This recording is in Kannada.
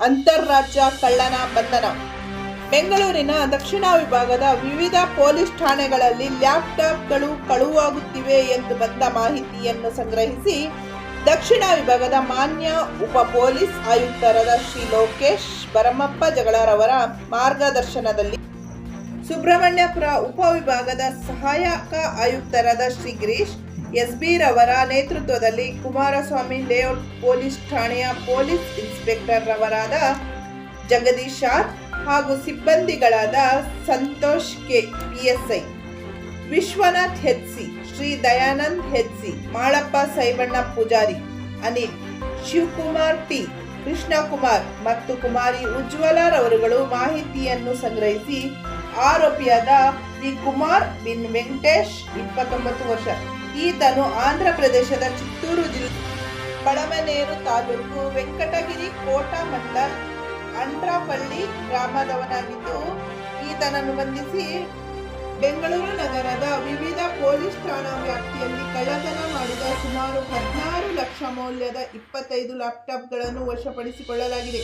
ಅಂತಾರಾಜ್ಯ ಕಳ್ಳನ ಬಂಧನ. ಬೆಂಗಳೂರಿನ ದಕ್ಷಿಣ ವಿಭಾಗದ ವಿವಿಧ ಪೊಲೀಸ್ ಠಾಣೆಗಳಲ್ಲಿ ಲ್ಯಾಪ್ಟಾಪ್ಗಳು ಕಳುವಾಗುತ್ತಿವೆ ಎಂದು ಬಂದ ಮಾಹಿತಿಯನ್ನು ಸಂಗ್ರಹಿಸಿ ದಕ್ಷಿಣ ವಿಭಾಗದ ಮಾನ್ಯ ಉಪ ಪೊಲೀಸ್ ಆಯುಕ್ತರಾದ ಶ್ರೀ ಲೋಕೇಶ್ ಬರಮಪ್ಪ ಜಗಳರವರ ಮಾರ್ಗದರ್ಶನದಲ್ಲಿ ಸುಬ್ರಹ್ಮಣ್ಯಪುರ ಉಪವಿಭಾಗದ ಸಹಾಯಕ ಆಯುಕ್ತರಾದ ಶ್ರೀ ಗಿರೀಶ್ ಎಸ್ಬಿ ರವರ ನೇತೃತ್ವದಲ್ಲಿ ಕುಮಾರಸ್ವಾಮಿ ಲೇಔಟ್ ಪೊಲೀಸ್ ಠಾಣೆಯ ಪೊಲೀಸ್ ಇನ್ಸ್ಪೆಕ್ಟರ್ ರವರಾದ ಜಗದೀಶ್ ಹಾಗೂ ಸಿಬ್ಬಂದಿಗಳಾದ Santhosh K PSI, Vishwanath HC, Shri Dayanand HC, Malappa Saibanna Pujari, Anil, Shivakumar T, Krishnakumar ಮತ್ತು ಕುಮಾರಿ ಉಜ್ವಲರವರುಗಳು ಮಾಹಿತಿಯನ್ನು ಸಂಗ್ರಹಿಸಿ ಆರೋಪಿಯಾದ ವಿ ಕುಮಾರ್ ಬಿನ್ ವೆಂಕಟೇಶ್, ಇಪ್ಪತ್ತೊಂಬತ್ತು ವರ್ಷ. ಈತನು ಆಂಧ್ರ ಪ್ರದೇಶದ ಚಿತ್ತೂರು ಜಿಲ್ಲೆ ಬಡಮನೇರು ತಾಲೂಕು ವೆಂಕಟಗಿರಿ ಕೋಟ ಮಂಡಲ್ ಅಂಟ್ರಾಪಳ್ಳಿ ಗ್ರಾಮದವನಾಗಿದ್ದು, ಈತನನ್ನು ಬಂಧಿಸಿ ಬೆಂಗಳೂರು ನಗರದ ವಿವಿಧ ಪೊಲೀಸ್ ಠಾಣಾ ವ್ಯಾಪ್ತಿಯಲ್ಲಿ ಕಳ್ಳತನ ಮಾಡಿದ ಸುಮಾರು ಹದಿನಾರು ಲಕ್ಷ ಮೌಲ್ಯದ ಇಪ್ಪತ್ತೈದು ಲ್ಯಾಪ್ಟಾಪ್ಗಳನ್ನು ವಶಪಡಿಸಿಕೊಳ್ಳಲಾಗಿದೆ.